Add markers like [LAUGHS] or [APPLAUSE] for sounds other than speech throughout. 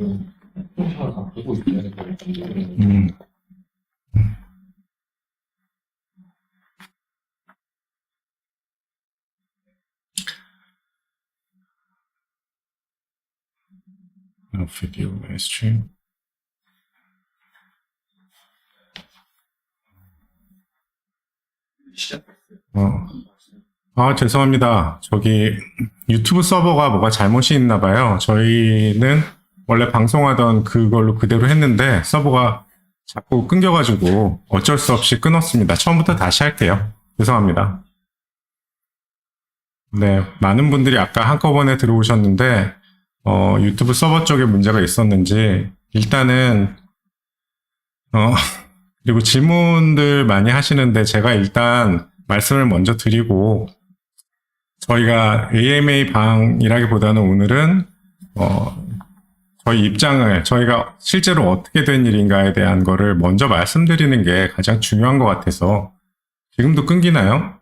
떠들지 말아줘. 음. No video mainstream. 어. 아, 죄송합니다. 저기 유튜브 서버가 뭐가 잘못이 있나 봐요. 저희는 원래 방송하던 그걸로 그대로 했는데 서버가 자꾸 끊겨가지고 어쩔 수 없이 끊었습니다. 처음부터 다시 할게요. 죄송합니다. 네, 많은 분들이 아까 한꺼번에 들어오셨는데 어, 유튜브 서버 쪽에 문제가 있었는지 일단은 어, [LAUGHS] 그리고 질문들 많이 하시는데 제가 일단 말씀을 먼저 드리고 저희가 AMA 방이라기보다는 오늘은 어, 저희 입장을 저희가 실제로 어떻게 된 일인가에 대한 거를 먼저 말씀드리는 게 가장 중요한 것 같아서 지금도 끊기나요?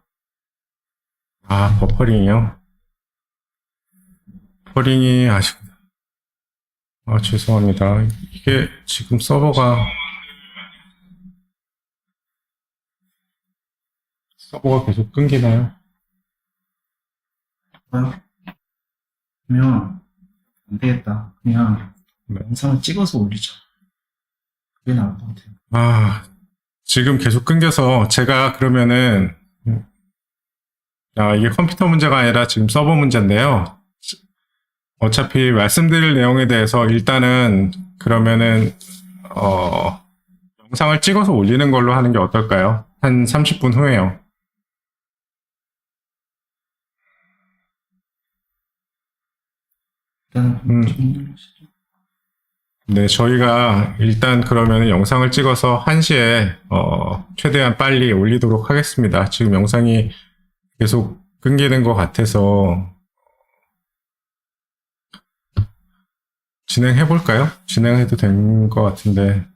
아 버퍼링이요? 버퍼링이 아직 아 죄송합니다 이게 지금 서버가 서버가 계속 끊기나요? 그러면 안 되겠다. 그냥 네. 영상을 찍어서 올리죠. 그게 나을 것 같아요. 아, 지금 계속 끊겨서 제가 그러면은 음, 아, 이게 컴퓨터 문제가 아니라 지금 서버 문제인데요. 어차피 말씀드릴 내용에 대해서 일단은 그러면은 어, 영상을 찍어서 올리는 걸로 하는 게 어떨까요? 한 30분 후에요. 일단 음. 하시죠. 네, 저희가 일단 그러면 영상을 찍어서 1시에 어, 최대한 빨리 올리도록 하겠습니다. 지금 영상이 계속 끊기는 것 같아서 진행해 볼까요? 진행해도 된 것 같은데.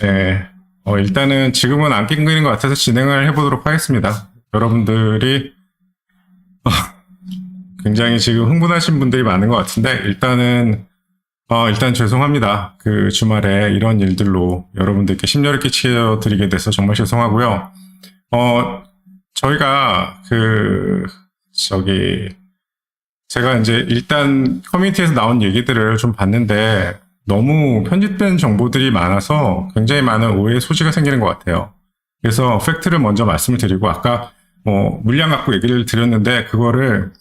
네, 어, 일단은 지금은 안 끊기는 것 같아서 진행을 해보도록 하겠습니다. 여러분들이 굉장히 지금 흥분하신 분들이 많은 것 같은데 일단은 어, 일단 죄송합니다. 그 주말에 이런 일들로 여러분들께 심려를 끼쳐 드리게 돼서 정말 죄송하고요. 어, 저희가 그 저기 제가 이제 일단 커뮤니티에서 나온 얘기들을 좀 봤는데 너무 편집된 정보들이 많아서 굉장히 많은 오해의 소지가 생기는 것 같아요. 그래서 팩트를 먼저 말씀을 드리고 아까 뭐 물량 갖고 얘기를 드렸는데 그거를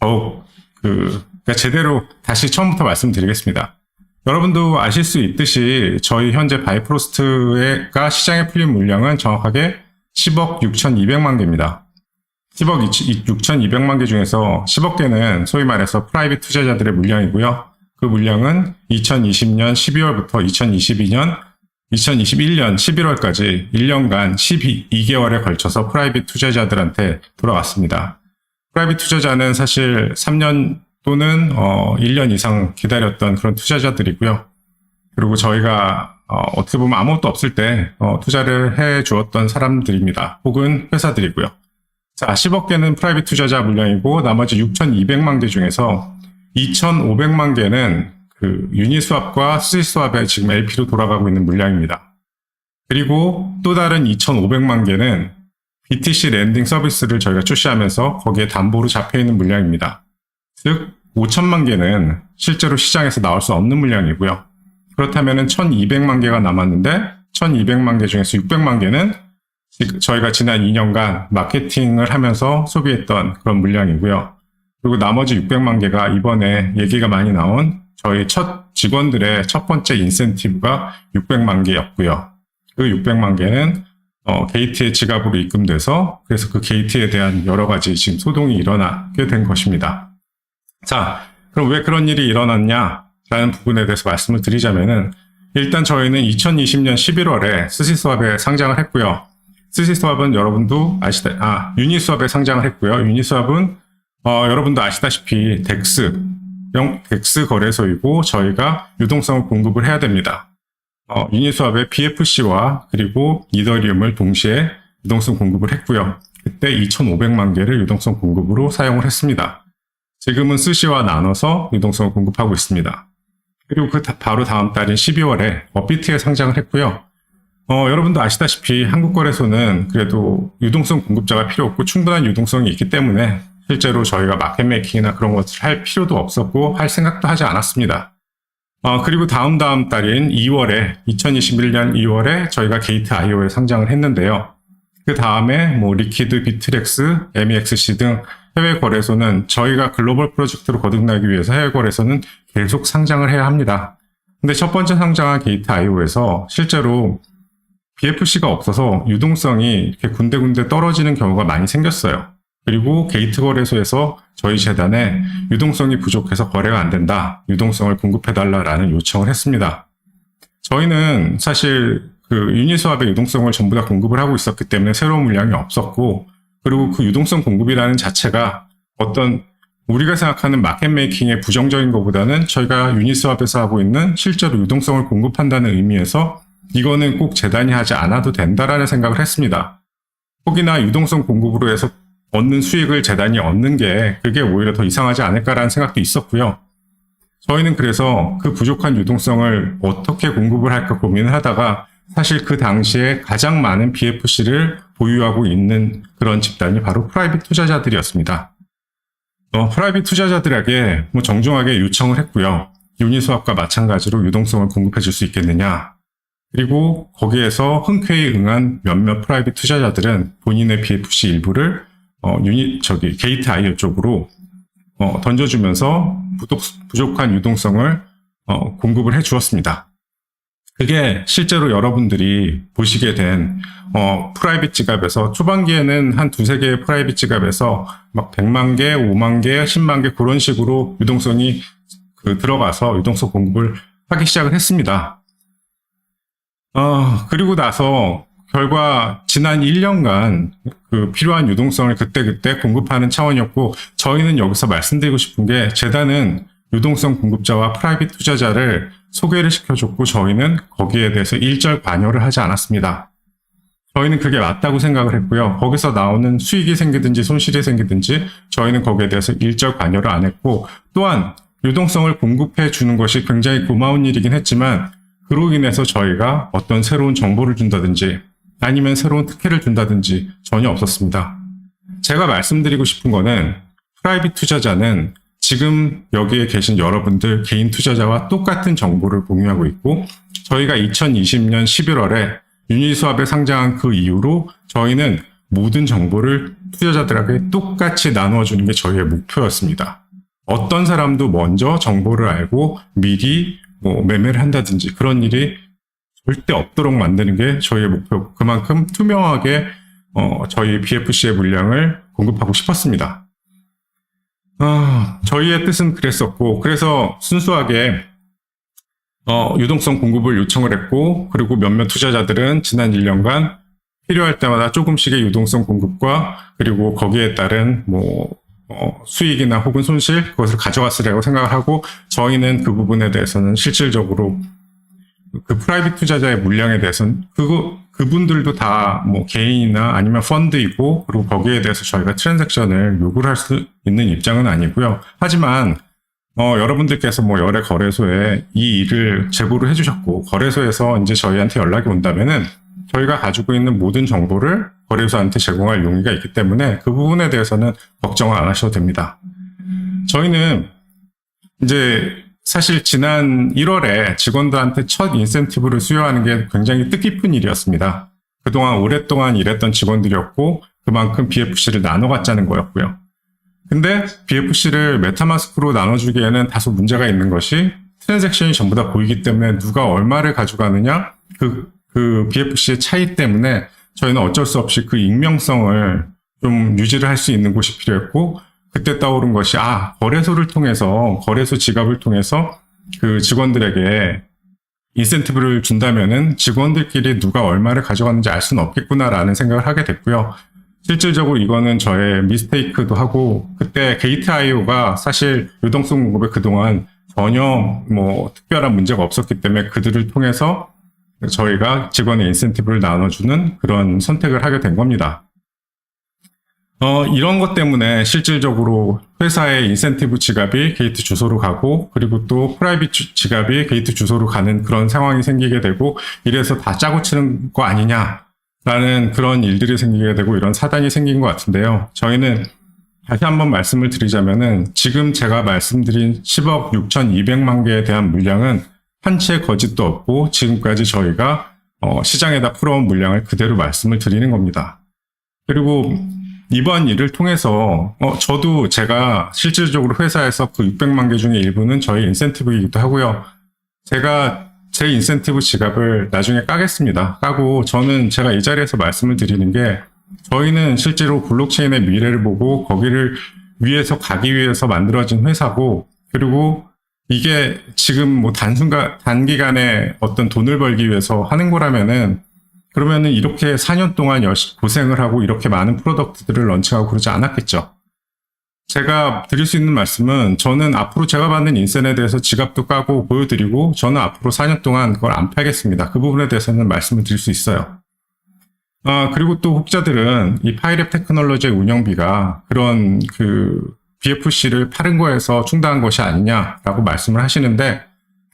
더욱 그 그러니까 제대로 다시 처음부터 말씀드리겠습니다. 여러분도 아실 수 있듯이 저희 현재 바이프로스트가 시장에 풀린 물량은 정확하게 10억 6,200만 개입니다. 10억 6,200만 개 중에서 10억 개는 소위 말해서 프라이빗 투자자들의 물량이고요. 그 물량은 2020년 12월부터 2022년 2021년 11월까지 1년간 12개월에 걸쳐서 프라이빗 투자자들한테 돌아왔습니다. 프라이빗 투자자는 사실 3년 또는 어 1년 이상 기다렸던 그런 투자자들이고요. 그리고 저희가 어, 떻게 보면 아무것도 없을 때 어, 투자를 해 주었던 사람들입니다. 혹은 회사들이고요. 자, 10억 개는 프라이빗 투자자 물량이고 나머지 6,200만 개 중에서 2,500만 개는 그 유니스왑과 수지스왑에 지금 LP로 돌아가고 있는 물량입니다. 그리고 또 다른 2,500만 개는 BTC 랜딩 서비스를 저희가 출시하면서 거기에 담보로 잡혀 있는 물량입니다. 즉 5천만 개는 실제로 시장에서 나올 수 없는 물량이고요. 그렇다면 1,200만 개가 남았는데 1,200만 개 중에서 600만 개는 지- 저희가 지난 2년간 마케팅을 하면서 소비했던 그런 물량이고요. 그리고 나머지 600만 개가 이번에 얘기가 많이 나온 저희 첫 직원들의 첫 번째 인센티브가 600만 개였고요. 그 600만 개는 어, 게이트의 지갑으로 입금돼서 그래서 그 게이트에 대한 여러 가지 지금 소동이 일어나게 된 것입니다. 자, 그럼 왜 그런 일이 일어났냐라는 부분에 대해서 말씀을 드리자면은 일단 저희는 2020년 11월에 스시스왑에 상장을 했고요. 스시스왑은 여러분도 아시다, 아, 유니스왑에 상장을 했고요. 유니스왑은 어, 여러분도 아시다시피 덱스, 영, 덱스 거래소이고 저희가 유동성을 공급을 해야 됩니다. 어, 유니스왑의 BFC와 그리고 이더리움을 동시에 유동성 공급을 했고요. 그때 2,500만 개를 유동성 공급으로 사용을 했습니다. 지금은 스시와 나눠서 유동성을 공급하고 있습니다. 그리고 그 다- 바로 다음 달인 12월에 업비트에 상장을 했고요. 어, 여러분도 아시다시피 한국거래소는 그래도 유동성 공급자가 필요 없고 충분한 유동성이 있기 때문에 실제로 저희가 마켓 메이킹이나 그런 것을 할 필요도 없었고 할 생각도 하지 않았습니다. 어, 그리고 다음 다음 달인 2월에 2021년 2월에 저희가 게이트 IO에 상장을 했는데요. 그 다음에 뭐 리퀴드, 비트렉스, MEXC 등 해외 거래소는 저희가 글로벌 프로젝트로 거듭나기 위해서 해외 거래소는 계속 상장을 해야 합니다. 근데 첫 번째 상장한 게이트 IO에서 실제로 BFC가 없어서 유동성이 이렇게 군데군데 떨어지는 경우가 많이 생겼어요. 그리고 게이트 거래소에서 저희 재단에 유동성이 부족해서 거래가 안 된다. 유동성을 공급해달라라는 요청을 했습니다. 저희는 사실 그 유니스왑의 유동성을 전부 다 공급을 하고 있었기 때문에 새로운 물량이 없었고, 그리고 그 유동성 공급이라는 자체가 어떤 우리가 생각하는 마켓 메이킹의 부정적인 것보다는 저희가 유니스왑에서 하고 있는 실제로 유동성을 공급한다는 의미에서 이거는 꼭 재단이 하지 않아도 된다라는 생각을 했습니다. 혹이나 유동성 공급으로 해서 얻는 수익을 재단이 얻는 게 그게 오히려 더 이상하지 않을까라는 생각도 있었고요. 저희는 그래서 그 부족한 유동성을 어떻게 공급을 할까 고민을 하다가 사실 그 당시에 가장 많은 BFC를 보유하고 있는 그런 집단이 바로 프라이빗 투자자들이었습니다. 어, 프라이빗 투자자들에게 뭐 정중하게 요청을 했고요. 유니스왑과 마찬가지로 유동성을 공급해 줄 수 있겠느냐. 그리고 거기에서 흔쾌히 응한 몇몇 프라이빗 투자자들은 본인의 BFC 일부를 어, 유니, 저기, 게이트 아이오 쪽으로, 어, 던져주면서 부족, 부족한 유동성을, 어, 공급을 해 주었습니다. 그게 실제로 여러분들이 보시게 된, 어, 프라이빗 지갑에서 초반기에는 한 두세 개의 프라이빗 지갑에서 막 100만 개, 5만 개, 10만 개 그런 식으로 유동성이 그 들어가서 유동성 공급을 하기 시작을 했습니다. 어, 그리고 나서 결과 지난 1년간 그 필요한 유동성을 그때 그때 공급하는 차원이었고 저희는 여기서 말씀드리고 싶은 게 재단은 유동성 공급자와 프라이빗 투자자를 소개를 시켜줬고 저희는 거기에 대해서 일절 관여를 하지 않았습니다. 저희는 그게 맞다고 생각을 했고요. 거기서 나오는 수익이 생기든지 손실이 생기든지 저희는 거기에 대해서 일절 관여를 안 했고 또한 유동성을 공급해 주는 것이 굉장히 고마운 일이긴 했지만 그로 인해서 저희가 어떤 새로운 정보를 준다든지 아니면 새로운 특혜를 준다든지 전혀 없었습니다. 제가 말씀드리고 싶은 거는 프라이빗 투자자는 지금 여기에 계신 여러분들 개인 투자자와 똑같은 정보를 공유하고 있고 저희가 2020년 11월에 유니스왑에 상장한 그 이후로 저희는 모든 정보를 투자자들에게 똑같이 나누어 주는 게 저희의 목표였습니다. 어떤 사람도 먼저 정보를 알고 미리 뭐 매매를 한다든지 그런 일이 절대 없도록 만드는 게 저희의 목표고 그만큼 투명하게 어, 저희 BFC의 물량을 공급하고 싶었습니다. 아, 저희의 뜻은 그랬었고 그래서 순수하게 어, 유동성 공급을 요청을 했고 그리고 몇몇 투자자들은 지난 1년간 필요할 때마다 조금씩의 유동성 공급과 그리고 거기에 따른 뭐 어, 수익이나 혹은 손실 그것을 가져갔으리라고 생각을 하고 저희는 그 부분에 대해서는 실질적으로 그 프라이빗 투자자의 물량에 대해서는 그거 그분들도 다 뭐 개인이나 아니면 펀드이고 그리고 거기에 대해서 저희가 트랜잭션을 요구를 할 수 있는 입장은 아니고요. 하지만 어, 여러분들께서 뭐 여러 거래소에 이 일을 제보를 해주셨고 거래소에서 이제 저희한테 연락이 온다면은 저희가 가지고 있는 모든 정보를 거래소한테 제공할 용의가 있기 때문에 그 부분에 대해서는 걱정을 안 하셔도 됩니다. 저희는 이제 사실 지난 1월에 직원들한테 첫 인센티브를 수여하는 게 굉장히 뜻깊은 일이었습니다. 그동안 오랫동안 일했던 직원들이었고 그만큼 BFC를 나눠 갖자는 거였고요. 근데 BFC를 메타마스크로 나눠주기에는 다소 문제가 있는 것이 트랜잭션이 전부 다 보이기 때문에 누가 얼마를 가져가느냐 그, 그 BFC의 차이 때문에 저희는 어쩔 수 없이 그 익명성을 좀 유지를 할 수 있는 곳이 필요했고 그때 떠오른 것이 아 거래소를 통해서 거래소 지갑을 통해서 그 직원들에게 인센티브를 준다면은 직원들끼리 누가 얼마를 가져갔는지 알 수는 없겠구나라는 생각을 하게 됐고요. 실질적으로 이거는 저의 미스테이크도 하고 그때 게이트 IO가 사실 유동성 공급에 그동안 전혀 뭐 특별한 문제가 없었기 때문에 그들을 통해서 저희가 직원의 인센티브를 나눠주는 그런 선택을 하게 된 겁니다. 어, 이런 것 때문에 실질적으로 회사의 인센티브 지갑이 게이트 주소로 가고 그리고 또 프라이빗 주- 지갑이 게이트 주소로 가는 그런 상황이 생기게 되고 이래서 다 짜고 치는 거 아니냐라는 그런 일들이 생기게 되고 이런 사단이 생긴 것 같은데요. 저희는 다시 한번 말씀을 드리자면은 지금 제가 말씀드린 10억 6,200만 개에 대한 물량은 한채 거짓도 없고 지금까지 저희가 어, 시장에다 풀어온 물량을 그대로 말씀을 드리는 겁니다. 그리고 이번 일을 통해서 어, 저도 제가 실질적으로 회사에서 그 600만 개 중에 일부는 저희 인센티브이기도 하고요. 제가 제 인센티브 지갑을 나중에 까겠습니다. 까고 저는 제가 이 자리에서 말씀을 드리는 게 저희는 실제로 블록체인의 미래를 보고 거기를 위해서 가기 위해서 만들어진 회사고 그리고 이게 지금 뭐 단순간 단기간에 어떤 돈을 벌기 위해서 하는 거라면은 그러면은 이렇게 4년 동안 고생을 하고 이렇게 많은 프로덕트들을 런칭하고 그러지 않았겠죠. 제가 드릴 수 있는 말씀은 저는 앞으로 제가 받는 인센에 대해서 지갑도 까고 보여드리고 저는 앞으로 4년 동안 그걸 안 팔겠습니다. 그 부분에 대해서는 말씀을 드릴 수 있어요. 아, 그리고 또 혹자들은 이 파이랩 테크놀로지의 운영비가 그런 그 BFC를 파른 거에서 충당한 것이 아니냐라고 말씀을 하시는데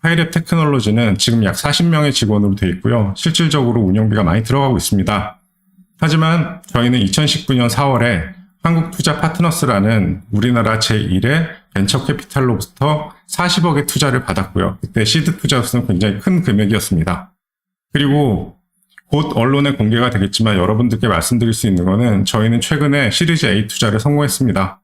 파이랩 테크놀로지는 지금 약 40명의 직원으로 되어 있고요. 실질적으로 운영비가 많이 들어가고 있습니다. 하지만 저희는 2019년 4월에 한국투자 파트너스라는 우리나라 제1의 벤처 캐피탈로부터 40억의 투자를 받았고요. 그때 시드 투자로서는 굉장히 큰 금액이었습니다. 그리고 곧 언론에 공개가 되겠지만 여러분들께 말씀드릴 수 있는 거는 저희는 최근에 시리즈 A 투자를 성공했습니다.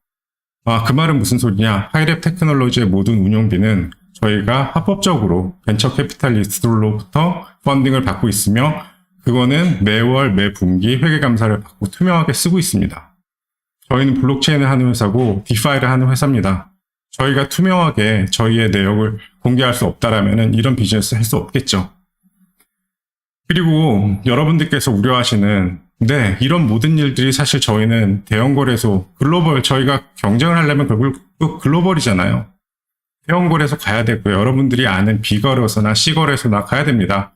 아, 그 말은 무슨 소리냐? 하이랩 테크놀로지의 모든 운영비는 저희가 합법적으로 벤처 캐피탈리스트로부터 펀딩을 받고 있으며 그거는 매월 매 분기 회계 감사를 받고 투명하게 쓰고 있습니다. 저희는 블록체인을 하는 회사고 디파이를 하는 회사입니다. 저희가 투명하게 저희의 내역을 공개할 수 없다라면 이런 비즈니스 할 수 없겠죠. 그리고 여러분들께서 우려하시는 네, 이런 모든 일들이 사실 저희는 대형 거래소, 글로벌, 저희가 경쟁을 하려면 결국 또 글로벌이잖아요. 거래소 가야 되고요. 여러분들이 아는 B거래소나 C거래소나 가야 됩니다.